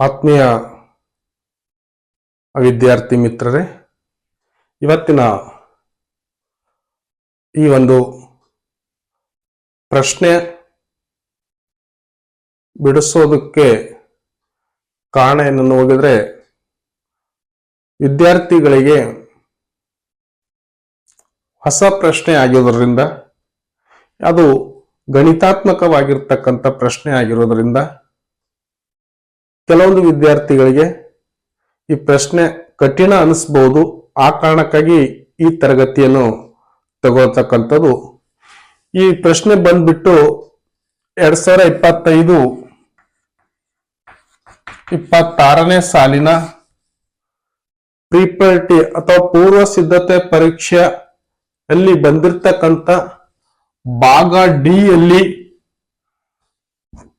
ಆತ್ಮೀಯ ವಿದ್ಯಾರ್ಥಿ ಮಿತ್ರರೇ, ಇವತ್ತಿನ ಈ ಒಂದು ಪ್ರಶ್ನೆ ಬಿಡಿಸೋದಕ್ಕೆ ಕಾರಣ ಏನನ್ನು ಹೋಗಿದ್ರೆ, ವಿದ್ಯಾರ್ಥಿಗಳಿಗೆ ಹೊಸ ಪ್ರಶ್ನೆ ಆಗಿರೋದ್ರಿಂದ, ಅದು ಗಣಿತಾತ್ಮಕವಾಗಿರ್ತಕ್ಕಂಥ ಪ್ರಶ್ನೆ ಆಗಿರೋದ್ರಿಂದ ಕೆಲವೊಂದು ವಿದ್ಯಾರ್ಥಿಗಳಿಗೆ ಈ ಪ್ರಶ್ನೆ ಕಠಿಣ ಅನಿಸ್ಬೋದು. ಆ ಕಾರಣಕ್ಕಾಗಿ ಈ ತರಗತಿಯನ್ನು ತಗೊಳ್ತಕ್ಕಂಥದ್ದು. ಈ ಪ್ರಶ್ನೆ ಬಂದ್ಬಿಟ್ಟು ಎರಡ್ ಸಾವಿರ ಇಪ್ಪತ್ತೈದು ಇಪ್ಪತ್ತಾರನೇ ಸಾಲಿನ ಪ್ರಿಪರ್ಟಿ ಅಥವಾ ಪೂರ್ವ ಸಿದ್ಧತೆ ಪರೀಕ್ಷೆ ಅಲ್ಲಿ ಬಂದಿರತಕ್ಕಂಥ ಭಾಗ ಡಿ ಅಲ್ಲಿ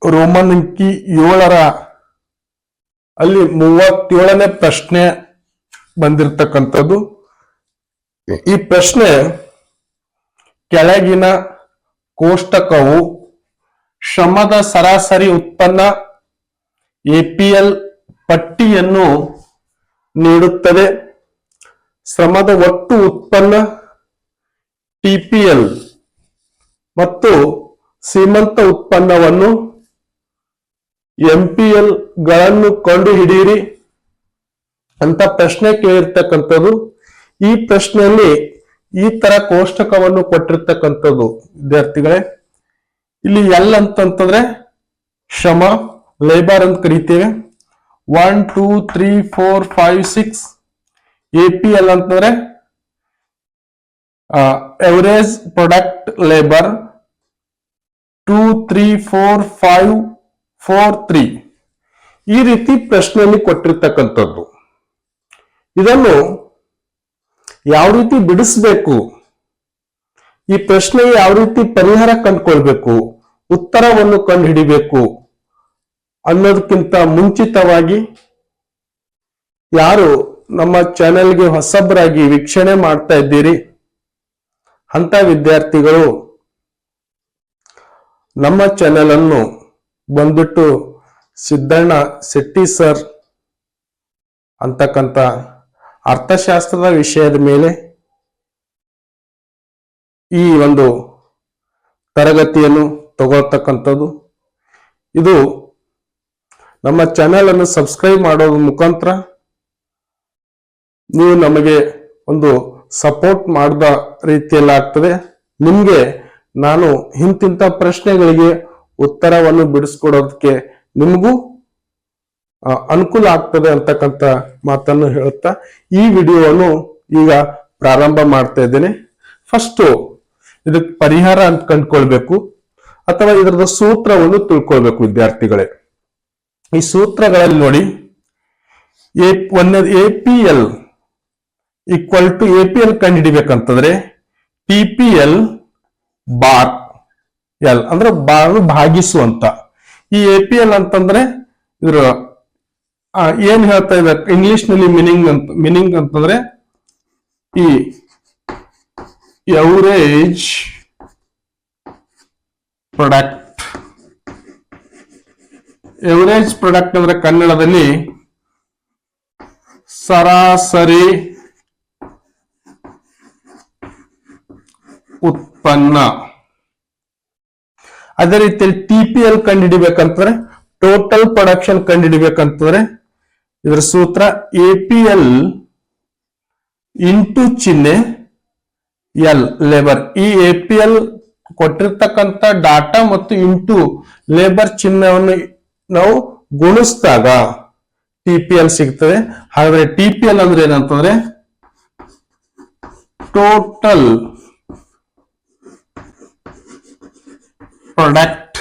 ರೋಮನ್ ಅಂಕಿ ಏಳರ ಅಲ್ಲಿ ಮೂವತ್ತೇಳನೇ ಪ್ರಶ್ನೆ ಬಂದಿರತಕ್ಕಂಥದ್ದು. ಈ ಪ್ರಶ್ನೆ, ಕೆಳಗಿನ ಕೋಷ್ಟಕವು ಶ್ರಮದ ಸರಾಸರಿ ಉತ್ಪನ್ನ ಎಪಿಎಲ್ ಪಟ್ಟಿಯನ್ನು ನೀಡುತ್ತದೆ. ಶ್ರಮದ ಒಟ್ಟು ಉತ್ಪನ್ನ ಟಿಪಿಎಲ್. ಮತ್ತು ಸೀಮಂತ ಉತ್ಪನ್ನವನ್ನು ಎಂಪಿಎಲ್ಗಳನ್ನು ಕಂಡು ಹಿಡಿಯಿರಿ ಅಂತ ಪ್ರಶ್ನೆ ಕೇಳಿರ್ತಕ್ಕಂಥದ್ದು. ಈ ಪ್ರಶ್ನೆಯಲ್ಲಿ ಈ ತರ ಕೋಷ್ಟಕವನ್ನು ಕೊಟ್ಟಿರ್ತಕ್ಕಂಥದ್ದು ವಿದ್ಯಾರ್ಥಿಗಳೇ. ಇಲ್ಲಿ ಎಲ್ ಅಂತಂತಂದ್ರೆ ಶ್ರಮ ಲೇಬರ್ ಅಂತ ಕರಿತೇವೆ. One two three four five six A P L ಅಂತಂದ್ರೆ average product labour two three four five four three ಈ ರೀತಿ ಪ್ರಶ್ನೆಯಲ್ಲಿ ಕೊಟ್ಟಿರ್ತಕ್ಕಂಥದ್ದು. ಇದನ್ನು ಯಾವ ರೀತಿ ಬಿಡಿಸ್ಬೇಕು? ಈ ಪ್ರಶ್ನೆ ಯಾವ ರೀತಿ ಪರಿಹಾರ ಕಂಡುಕೊಳ್ಬೇಕು? ಉತ್ತರವನ್ನು ಕಂಡುಹಿಡಿಬೇಕು? ಅನ್ನೋದಕ್ಕಿಂತ ಮುಂಚಿತವಾಗಿ ಯಾರು ನಮ್ಮ ಚಾನೆಲ್ಗೆ ಹೊಸಬರಾಗಿ ವೀಕ್ಷಣೆ ಮಾಡ್ತಾ ಇದ್ದೀರಿ? ಅಂತ ವಿದ್ಯಾರ್ಥಿಗಳು ನಮ್ಮ ಚಾನೆಲ್ ಅನ್ನು ಬಂದ್ಬಿಟ್ಟು ಸಿದ್ದಣ್ಣ ಶೆಟ್ಟಿ ಸರ್ ಅಂತಕ್ಕಂಥ ಅರ್ಥಶಾಸ್ತ್ರದ ವಿಷಯದ ಮೇಲೆ ಈ ಒಂದು ತರಗತಿಯನ್ನು ತಗೊಳ್ತಕ್ಕಂಥದ್ದು. ಇದು ನಮ್ಮ ಚಾನೆಲ್ ಅನ್ನು ಸಬ್ಸ್ಕ್ರೈಬ್ ಮಾಡೋದ್ರ ಮುಖಾಂತರ ನೀವು ನಮಗೆ ಒಂದು ಸಪೋರ್ಟ್ ಮಾಡಿದ ರೀತಿಯಲ್ಲಿ ಆಗ್ತದೆ ನಿಮ್ಗೆ ನಾನು ಇಂತಿಂಥ ಪ್ರಶ್ನೆಗಳಿಗೆ ಉತ್ತರವನ್ನು ಬಿಡಿಸ್ಕೊಡೋದಕ್ಕೆ ನಿಮಗೂ ಅನುಕೂಲ ಆಗ್ತದೆ ಅಂತಕ್ಕಂಥ ಮಾತನ್ನು ಹೇಳುತ್ತಾ ಈ ವಿಡಿಯೋವನ್ನು ಈಗ ಪ್ರಾರಂಭ ಮಾಡ್ತಾ ಇದ್ದೇನೆ. ಫಸ್ಟ್ ಇದಕ್ಕೆ ಪರಿಹಾರ ಅಂತ ಕಂಡ್ಕೊಳ್ಬೇಕು, ಅಥವಾ ಇದರದ ಸೂತ್ರವನ್ನು ತಿಳ್ಕೊಳ್ಬೇಕು ವಿದ್ಯಾರ್ಥಿಗಳೇ. ಈ ಸೂತ್ರಗಳಲ್ಲಿ ನೋಡಿ, ಎ ಒಂದನೇದು A, P, L equal to A, P, L ಕಂಡುಹಿಡಿಬೇಕಂತಂದ್ರೆ T P L bar L ಅಂದ್ರೆ ಬಾಳು ಭಾಗಿಸು ಅಂತ. ಈ ಎ ಪಿ ಎಲ್ ಅಂತಂದ್ರೆ ಇದ್ರ ಏನ್ ಹೇಳ್ತಾ ಇದೆ ಇಂಗ್ಲಿಷ್ನಲ್ಲಿ ಮೀನಿಂಗ್ ಅಂತ ಮೀನಿಂಗ್ ಅಂತಂದ್ರೆ ಈ ಎವರೇಜ್ ಪ್ರೊಡಕ್ಟ್ ಎವರೇಜ್ ಪ್ರೊಡಕ್ಟ್ ಅಂದ್ರೆ ಕನ್ನಡದಲ್ಲಿ ಸರಾಸರಿ ಉತ್ಪನ್ನ. ಅದೇ ರೀತಿಯಲ್ಲಿ ಟಿ ಪಿ ಎಲ್ ಕಂಡುಹಿಡಿಬೇಕಂತಂದ್ರೆ ಟೋಟಲ್ ಪ್ರೊಡಕ್ಷನ್ ಕಂಡುಹಿಡಿಬೇಕಂತಂದ್ರೆ, ಇದರ ಸೂತ್ರ ಎ ಪಿ ಎಲ್ ಇಂಟು ಚಿಹ್ನೆ ಎಲ್ ಲೇಬರ್ ಈ ಎ ಪಿ ಎಲ್ ಕೊಟ್ಟಿರ್ತಕ್ಕಂಥ ಡಾಟಾ ಮತ್ತು ಇಂಟು ಲೇಬರ್ ಚಿಹ್ನವನ್ನು ನಾವು ಗುಣಿಸಿದಾಗ ಟಿ ಪಿ ಎಲ್ ಸಿಗ್ತದೆ. ಹಾಗಾದ್ರೆ ಟಿ ಪಿ ಎಲ್ ಅಂದ್ರೆ ಏನಂತಂದ್ರೆ ಟೋಟಲ್ ಪ್ರಾಡಕ್ಟ್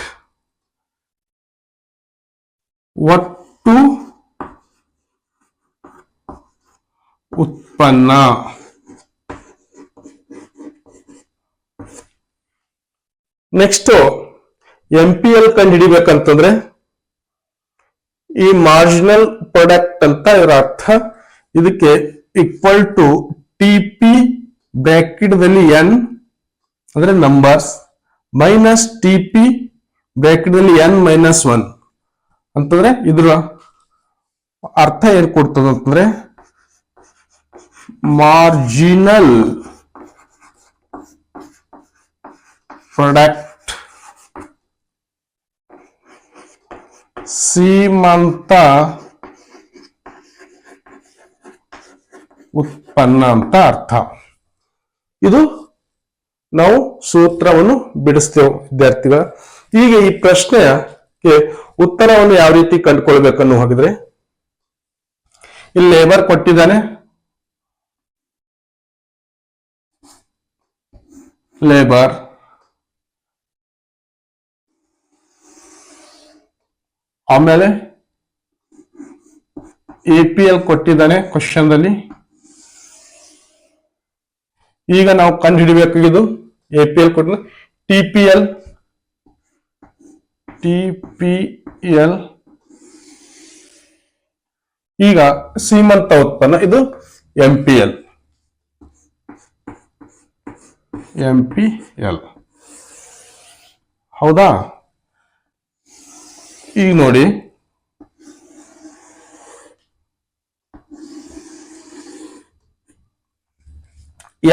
ಒಟ್ಟು ಉತ್ಪನ್ನ ನೆಕ್ಸ್ಟ್ ಎಂ ಪಿ ಎಲ್ ಕಂಡು ಈ ಮಾರ್ಜಿನಲ್ ಪ್ರಾಡಕ್ಟ್ ಅಂತ ಇದರ ಅರ್ಥ ಇದಕ್ಕೆ ಈಕ್ವಲ್ ಟು ಟಿ ಪಿ ಬ್ರಾಕೆಟ್ದಲ್ಲಿ ಎನ್ ಅಂದ್ರೆ ನಂಬರ್ಸ್ ಮೈನಸ್ ಟಿ ಪಿ ಬ್ರಾಕೆಟ್ನಲ್ಲಿ ಎನ್ ಮೈನಸ್ ಒನ್ ಅಂತಂದ್ರೆ ಇದರ ಅರ್ಥ ಏನ್ ಕೊಡ್ತದ ಅಂತಂದ್ರೆ ಮಾರ್ಜಿನಲ್ ಪ್ರಾಡಕ್ಟ್ ಸೀಮಂತ ಉತ್ಪನ್ನ ಅಂತ ಅರ್ಥ. ಇದು ನಾವು ಸೂತ್ರವನ್ನು ಬಿಡಿಸ್ತೇವೆ, ವಿದ್ಯಾರ್ಥಿಗಳ. ಈಗ ಈ ಪ್ರಶ್ನೆಗೆ ಉತ್ತರವನ್ನು ಯಾವ ರೀತಿ ಕಂಡುಕೊಳ್ಬೇಕನ್ನು ಹಾಗಿದ್ರೆ, ಇಲ್ಲಿ ಲೇಬರ್ ಕೊಟ್ಟಿದ್ದಾನೆ. ಲೇಬರ್ ಆಮೇಲೆ ಎ ಪಿ ಎಲ್ ಕೊಟ್ಟಿದ್ದಾನೆ ಕ್ವಶನ್ದಲ್ಲಿ ಈಗ ನಾವು ಕಂಡು ಇದು ಎ ಪಿ ಎಲ್ ಕೊಟ್ಟು T P L T P L ಈಗ ಸೀಮಂತ ಉತ್ಪನ್ನ ಇದು M P L M P L ಹೌದಾ? ಈಗ ನೋಡಿ.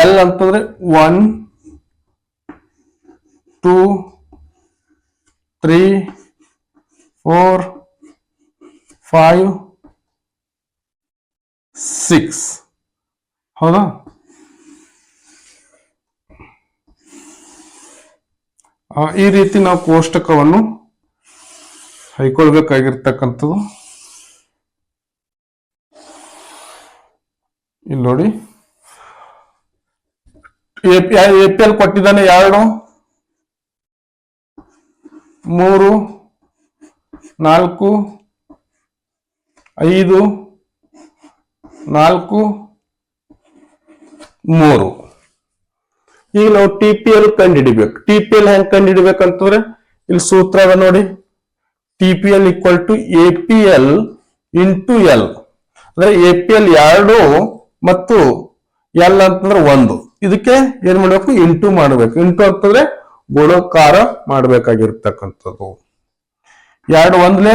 ಎಲ್ ಅಂತಂದ್ರೆ one two three four five six ಹೌದಾ? ಈ ರೀತಿ ನಾವು ಕೋಷ್ಟಕವನ್ನು ಹೈಕೊಳ್ಬೇಕಾಗಿರ್ತಕ್ಕಂಥದ್ದು. ಇಲ್ಲಿ ನೋಡಿ. ಎ ಪಿ ಎಲ್ ಕೊಟ್ಟಿದ್ದಾನೆ ಎರಡು, ಮೂರು, ನಾಲ್ಕು, ಐದು, ನಾಲ್ಕು, ಮೂರು. ಈಗ ನಾವು ಟಿ ಪಿ ಎಲ್ ಕಂಡುಹಿಡಿಬೇಕು ಟಿ ಪಿ ಎಲ್ ಹೆಂಗ್ ಕಂಡುಹಿಡಿಬೇಕಂತಂದ್ರೆ ಇಲ್ಲಿ ಸೂತ್ರ ಅದ ನೋಡಿ. T P L equal to A P L into L ಅಂದ್ರೆ ಎ ಪಿ ಎಲ್ ಎರಡು ಮತ್ತು ಎಲ್ ಅಂತಂದ್ರೆ ಒಂದು. ಇದಕ್ಕೆ ಏನ್ ಮಾಡ್ಬೇಕು? ಇಂಟು ಮಾಡ್ಬೇಕು. ಇಂಟು ಅಂತಂದ್ರೆ ಗುಣಕಾರ ಮಾಡ್ಬೇಕಾಗಿರ್ತಕ್ಕಂಥದ್ದು. ಎರಡು ಒಂದ್ಲೆ?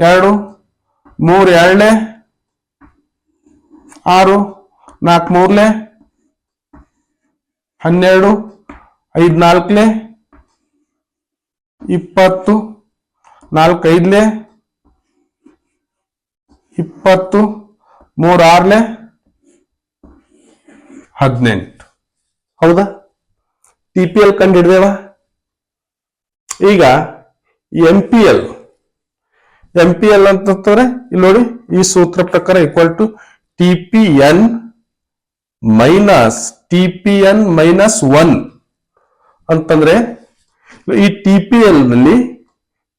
ಎರಡು? ಮೂರ್ ಎರಡ್ಲೆ? ಆರು? ನಾಲ್ಕು ಮೂರ್ಲೆ? ಹನ್ನೆರಡು? ಐದ್ ನಾಲ್ಕ್ಲೆ? ಇಪ್ಪತ್ತು? ನಾಲ್ಕೈದ್ಲೆ ಇಪ್ಪತ್ತು? ಮೂರ್ ಆರ್ಲೆ? ಹದಿನೆಂಟು. ಹೌದಾ? ಟಿ ಪಿ ಎಲ್ ಕಂಡು ಹಿಡ್ದೇವ? ಈಗ M P L M P L ಅಂತಂದ್ರೆ ಇಲ್ಲಿ ನೋಡಿ, ಈ ಸೂತ್ರ ಪ್ರಕಾರ equal to T P N minus T P N minus one ಅಂತಂದ್ರೆ, ಈ ಟಿ ಪಿ ಎಲ್ನಲ್ಲಿ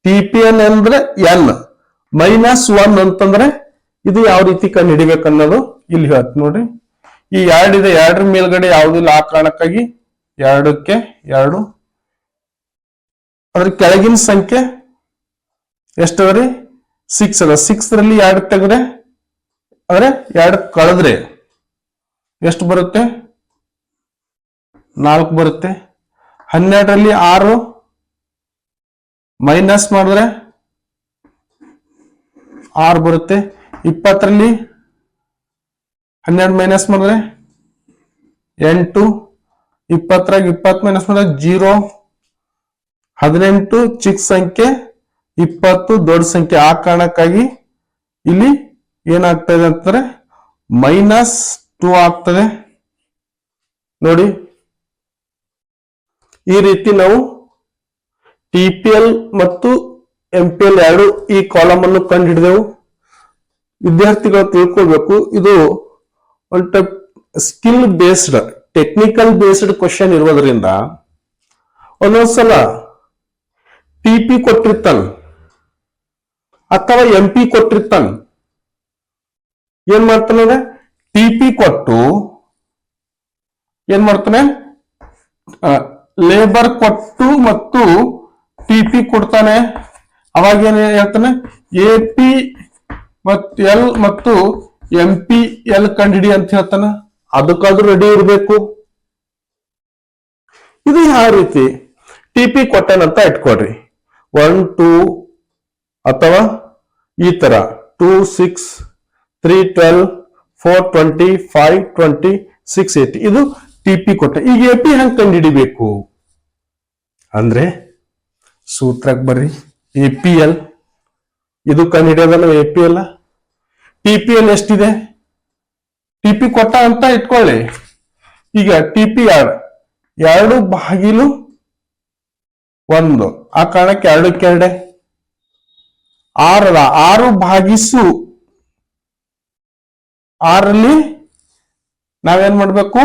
ಟಿ ಪಿ ಎನ್ ಅಂದ್ರೆ ಎನ್ ಮೈನಸ್ ಒನ್ ಅಂತಂದ್ರೆ, ಇದು ಯಾವ ರೀತಿ ಕಂಡು ಹಿಡಿಬೇಕನ್ನೋದು ಇಲ್ಲಿ ಹೇಳ್ತ ನೋಡ್ರಿ. ಈ ಎರಡಿದೆ ಎರಡರ ಮೇಲ್ಗಡೆ ಯಾವುದಿಲ್ಲ ಆ ಕಾರಣಕ್ಕಾಗಿ ಎರಡಕ್ಕೆ ಎರಡು. ಅದ್ರ ಕೆಳಗಿನ ಸಂಖ್ಯೆ ಎಷ್ಟು ರೀ? ಸಿಕ್ಸ್ ಅದ. ಸಿಕ್ಸ್ ರಲ್ಲಿ ಎರಡು ತೆಗೆದ್ರೆ, ಅಂದ್ರೆ ಎರಡು ಕಳೆದ್ರೆ ಎಷ್ಟು ಬರುತ್ತೆ? ನಾಲ್ಕು ಬರುತ್ತೆ. ಹನ್ನೆರಡರಲ್ಲಿ ಆರು ಮೈನಸ್ ಮಾಡಿದ್ರೆ ಆರು ಬರುತ್ತೆ. ಇಪ್ಪತ್ತರಲ್ಲಿ ಹನ್ನೆರಡು ಮೈನಸ್ ಮಾಡಿದ್ರೆ ಎಂಟು, ಇಪ್ಪತ್ತರಾಗ ಇಪ್ಪತ್ತು ಮೈನಸ್ ಮಾಡಿದ್ರೆ ಜೀರೋ. ಹದಿನೆಂಟು ಚಿಕ್ಕ ಸಂಖ್ಯೆ, ಇಪ್ಪತ್ತು ದೊಡ್ಡ ಸಂಖ್ಯೆ. ಆ ಕಾರಣಕ್ಕಾಗಿ ಇಲ್ಲಿ ಏನಾಗ್ತದೆ ಅಂತಂದ್ರೆ ಮೈನಸ್ ಟೂ ಆಗ್ತದೆ. ನೋಡಿ. ಈ ರೀತಿ ನಾವು ಟಿ ಪಿ ಎಲ್ ಮತ್ತು ಎಂ ಪಿ ಎಲ್ ಎರಡು ಈ ಕಾಲಮ್ ಅನ್ನು ಕಂಡು ಹಿಡಿದೆವು. ವಿದ್ಯಾರ್ಥಿಗಳು ತಿಳ್ಕೊಳ್ಬೇಕು. ಇದು ಒಂದು skill based technical based question ಇರೋದ್ರಿಂದ ಒಂದೊಂದ್ಸಲ ಟಿ ಪಿ ಕೊಟ್ಟಿರ್ತಾನ ಅಥವಾ ಎಂ ಪಿ ಕೊಟ್ಟಿರ್ತಾನ, ಏನ್ ಮಾಡ್ತಾನೆ ಟಿ ಪಿ ಕೊಟ್ಟು ಏನ್ ಮಾಡ್ತಾನೆ? ಲೇಬರ್ ಕೊಟ್ಟು ಮತ್ತು ಟಿ ಪಿ ಕೊಡ್ತಾನೆ. ಅವಾಗ ಏನ್ ಹೇಳ್ತಾನೆ? ಎ ಪಿ ಮತ್ತು ಎಲ್ ಮತ್ತು ಎಂ ಪಿ ಎಲ್ ಕಂಡಿಡಿ ಅಂತ ಹೇಳ್ತಾನ? ಅದಕ್ಕಾದ್ರೂ ರೆಡಿ ಇರಬೇಕು. ಇದು ಯಾವ ರೀತಿ? ಟಿ ಪಿ ಕೊಟ್ಟನಂತ ಇಟ್ಕೊಡ್ರಿ ಒನ್ ಟೂ ಅಥವಾ ಈ ತರ. Two six three twelve four twenty five twenty six eighty ಇದು ಟಿ ಪಿ ಕೊಟ್ಟ. ಈಗ ಎ ಪಿ ಹೆಂಗ್ ಕಂಡುಹಿಡಿಬೇಕು ಅಂದ್ರೆ ಸೂತ್ರಕ್ಕೆ ಬರ್ರಿ. ಎ ಪಿ ಎಲ್ ಇದು ಕಂಡುಹಿಡಿಯೋದಲ್ಲ A P L T P L ಎಷ್ಟಿದೆ? ಟಿ ಪಿ ಕೊಟ್ಟ ಅಂತ ಇಟ್ಕೊಳ್ಳಿ. ಈಗ ಟಿ ಪಿ ಎರಡು ಎರಡು ಬಾಗಿಲು ಒಂದು. ಆ ಕಾರಣಕ್ಕೆ ಎರಡೆ ಆರಲ್ಲ, ಆರು ಭಾಗಿಸು ಆರಲ್ಲಿ ನಾವೇನ್ ಮಾಡಬೇಕು?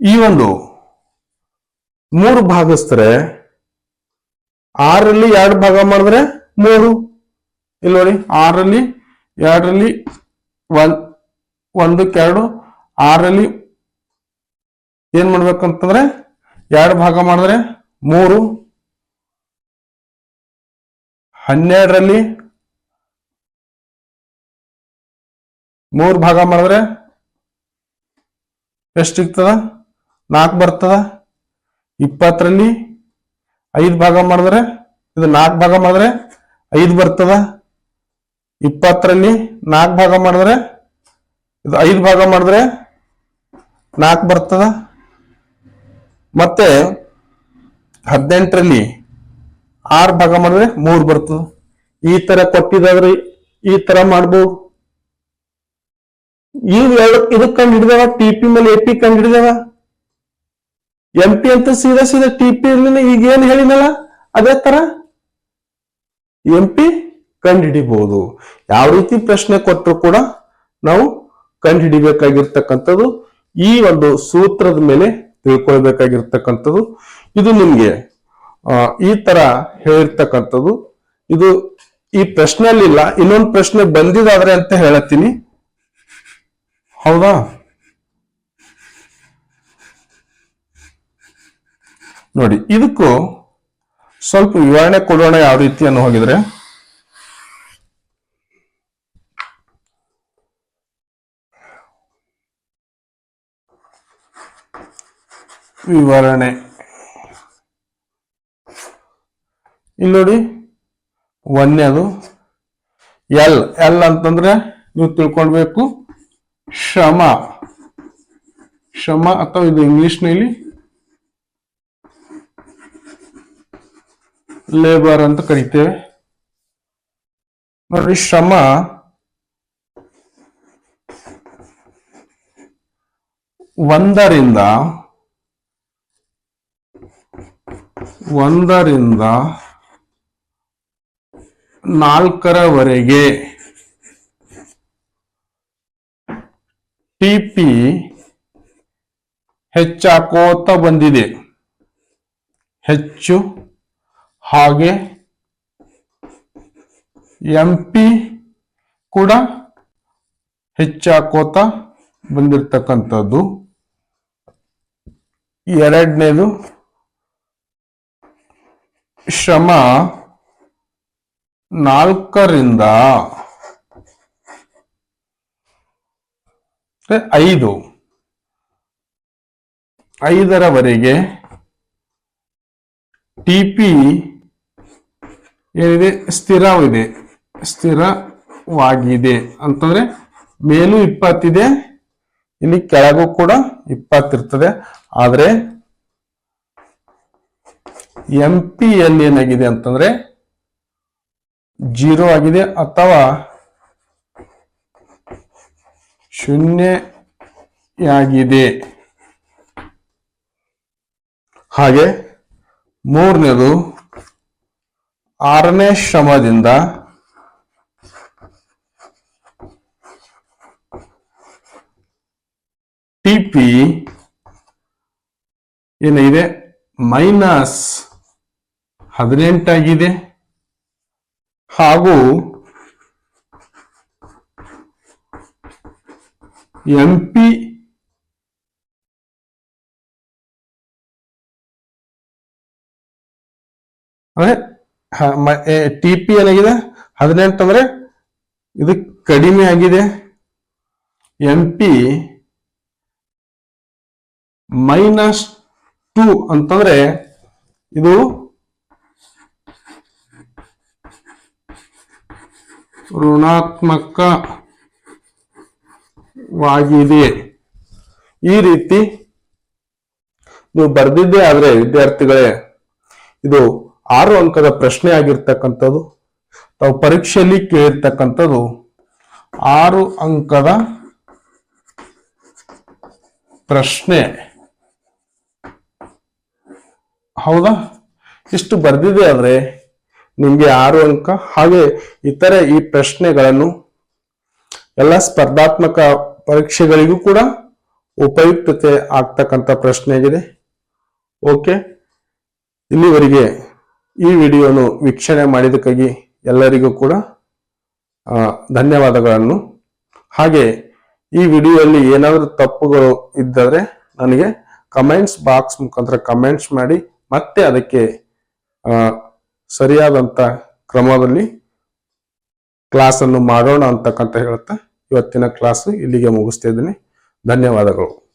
ಈ ಒಂದು. ಮೂರು ಭಾಗಿಸ್ತಾರೆ ಆರಲ್ಲಿ ಎರಡು ಭಾಗ ಮಾಡಿದ್ರೆ ಮೂರು. ಇಲ್ಲಿ ನೋಡಿ ಆರಲ್ಲಿ ಎರಡರಲ್ಲಿ ಒನ್, ಒಂದಕ್ಕೆ ಎರಡು ಆರಲ್ಲಿ ಏನ್ ಮಾಡ್ಬೇಕಂತಂದ್ರೆ ಎರಡು ಭಾಗ ಮಾಡಿದ್ರೆ ಮೂರು, ಹನ್ನೆರಡರಲ್ಲಿ ಮೂರು ಭಾಗ ಮಾಡಿದ್ರೆ ಎಷ್ಟು ಸಿಗ್ತದ? ನಾಲ್ಕು ಬರ್ತದ? ಇಪ್ಪತ್ತರಲ್ಲಿ ಐದು ಭಾಗ ಮಾಡಿದ್ರೆ, ಇದು ನಾಲ್ಕು ಭಾಗ ಮಾಡಿದ್ರೆ ಐದು ಬರ್ತದ? ಇಪ್ಪತ್ತರಲ್ಲಿ ನಾಲ್ಕು ಭಾಗ ಮಾಡಿದ್ರೆ, ಇದು ಐದು ಭಾಗ ಮಾಡಿದ್ರೆ ನಾಲ್ಕು ಬರ್ತದ? ಮತ್ತೆ ಹದಿನೆಂಟರಲ್ಲಿ ಆರು ಭಾಗ ಮಾಡಿದ್ರೆ ಮೂರು ಬರ್ತದ? ಈ ತರ ಕೊಟ್ಟಿದಾದ್ರೆ ಈ ತರ ಮಾಡ್ಬೋದು. ಇವ್ ಇದಕ್ ಕಂಡು ಹಿಡಿದವ ಟಿ ಪಿ ಮೇಲೆ ಎ ಪಿ ಕಂಡು ಹಿಡಿದವ ಎಂ ಪಿ ಅಂತ ಸೀದಾ ಸೀದಾ ಟಿ ಪಿ ಈಗ ಏನ್ ಹೇಳಿನಲ್ಲ ಅದೇ ತರ? ಎಂ ಪಿ ಕಂಡು ಹಿಡಿಬಹುದು ಯಾವ ರೀತಿ ಪ್ರಶ್ನೆ ಕೊಟ್ಟರು ಕೂಡ ನಾವು ಕಂಡುಹಿಡಿಬೇಕಾಗಿರ್ತಕ್ಕಂಥದ್ದು ಈ ಒಂದು ಸೂತ್ರದ ಮೇಲೆ ತಿಳ್ಕೊಳ್ಬೇಕಾಗಿರ್ತಕ್ಕಂಥದ್ದು. ಇದು ನಿಮ್ಗೆ ಈ ತರ ಹೇಳಿರ್ತಕ್ಕಂಥದ್ದು. ಇದು ಈ ಪ್ರಶ್ನೆಯಲ್ಲಿಲ್ಲ, ಇನ್ನೊಂದು ಪ್ರಶ್ನೆ ಬಂದಿದಾದ್ರೆ ಅಂತ ಹೇಳತ್ತೀನಿ. ಹೌದಾ? ನೋಡಿ, ಇದಕ್ಕೂ ಸ್ವಲ್ಪ ವಿವರಣೆ ಕೊಡೋಣ ಯಾವ ರೀತಿ ಅನ್ನೋ ಹೋಗಿದ್ರೆ. ವಿವರಣೆ. ಇಲ್ಲಿ ನೋಡಿ ಒಂದನೇದು ಎಲ್ ಎಲ್ ಅಂತಂದ್ರೆ ನೀವು ತಿಳ್ಕೊಳ್ಬೇಕು. ಶ್ರಮ. ಶ್ರಮ ಅಥವಾ ಇದು ಇಂಗ್ಲಿಷ್ನಲ್ಲಿ ಲೇಬರ್ ಅಂತ ಕರಿತೇವೆ. ನೋಡಿ, ಶ್ರಮ. ಒಂದರಿಂದ ಒಂದರಿಂದ ನಾಲ್ಕರವರೆಗೆ ಟಿ ಪಿ ಹೆಚ್ಚಾಕೋತ ಬಂದಿದೆ. ಹೆಚ್ಚು ಹಾಗೆ ಎಂ ಪಿ ಕೂಡ ಹೆಚ್ಚಾಕೋತ ಬಂದಿರತಕ್ಕಂಥದ್ದು. ಎರಡನೇದು ಶ್ರಮ ನಾಲ್ಕರಿಂದ ಐದು. ಐದರವರೆಗೆ ಟಿ ಪಿ ಏನಿದೆ? ಸ್ಥಿರವಿದೆ. ಸ್ಥಿರವಾಗಿದೆ. ಅಂತಂದ್ರೆ ಮೇಲೂ ಇಪ್ಪತ್ತಿದೆ, ಇಲ್ಲಿ ಕೆಳಗೂ ಕೂಡ ಇಪ್ಪತ್ತಿರ್ತದೆ. ಆದ್ರೆ ಎಂ ಪಿ ಎಲ್ ಏನಾಗಿದೆ ಅಂತಂದ್ರೆ ಜೀರೋ ಆಗಿದೆ ಅಥವಾ ಶೂನ್ಯಾಗಿದೆ ಹಾಗೆ ಮೂರನೇದು ಆರನೇ ಶ್ರಮದಿಂದ ಟಿಪಿ ಏನಿದೆ ಮೈನಸ್ ಹದಿನೆಂಟಾಗಿದೆ. ಹಾಗೂ ಎಂ ಪಿ ಟಿ ಪಿ ಏನಾಗಿದೆ? ಹದಿನೆಂಟು ಅಂದ್ರೆ ಇದು ಕಡಿಮೆ ಆಗಿದೆ. ಎಂ ಪಿ ಮೈನಸ್ ಟು ಅಂತಂದ್ರೆ ಇದು ಋಣಾತ್ಮಕವಾಗಿದೆ. ಈ ರೀತಿ ನೀವು ಬರೆದಿದ್ದೇ ಆದ್ರೆ ವಿದ್ಯಾರ್ಥಿಗಳೇ, ಇದು ಆರು ಅಂಕದ ಪ್ರಶ್ನೆ ಆಗಿರ್ತಕ್ಕಂಥದ್ದು, ತಾವು ಪರೀಕ್ಷೆಯಲ್ಲಿ ಕೇಳಿರ್ತಕ್ಕಂಥದ್ದು ಆರು ಅಂಕದ ಪ್ರಶ್ನೆ. ಹೌದಾ? ಇಷ್ಟು ಬರ್ದಿದೆ ಆದ್ರೆ ನಿಮ್ಗೆ ಆರು ಅಂಕ? ಹಾಗೆ ಇತರೆ ಈ ಪ್ರಶ್ನೆಗಳನ್ನು ಎಲ್ಲ ಸ್ಪರ್ಧಾತ್ಮಕ ಪರೀಕ್ಷೆಗಳಿಗೂ ಕೂಡ ಉಪಯುಕ್ತತೆ ಆಗ್ತಕ್ಕಂಥ ಪ್ರಶ್ನೆ ಆಗಿದೆ ಓಕೆ? ಇಲ್ಲಿವರೆಗೆ ಈ ವಿಡಿಯೋನು ವೀಕ್ಷಣೆ ಮಾಡಿದ್ದಕ್ಕಾಗಿ ಎಲ್ಲರಿಗೂ ಕೂಡ ಧನ್ಯವಾದಗಳನ್ನು. ಹಾಗೆ ಈ ವಿಡಿಯೋಲ್ಲಿ ಏನಾದರೂ ತಪ್ಪುಗಳು ಇದ್ದರೆ ನನಗೆ ಕಮೆಂಟ್ಸ್ ಬಾಕ್ಸ್ ಮುಖಾಂತರ ಕಮೆಂಟ್ಸ್ ಮಾಡಿ ಮತ್ತೆ ಅದಕ್ಕೆ ಆ, ಸರಿಯಾದಂತ ಕ್ರಮದಲ್ಲಿ ಕ್ಲಾಸನ್ನು ಮಾಡೋಣ ಅಂತಕ್ಕಂತ ಹೇಳ್ತಾ ಇವತ್ತಿನ ಕ್ಲಾಸ್ ಇಲ್ಲಿಗೆ ಮುಗಿಸ್ತಾ ಇದ್ದೀನಿ. ಧನ್ಯವಾದಗಳು.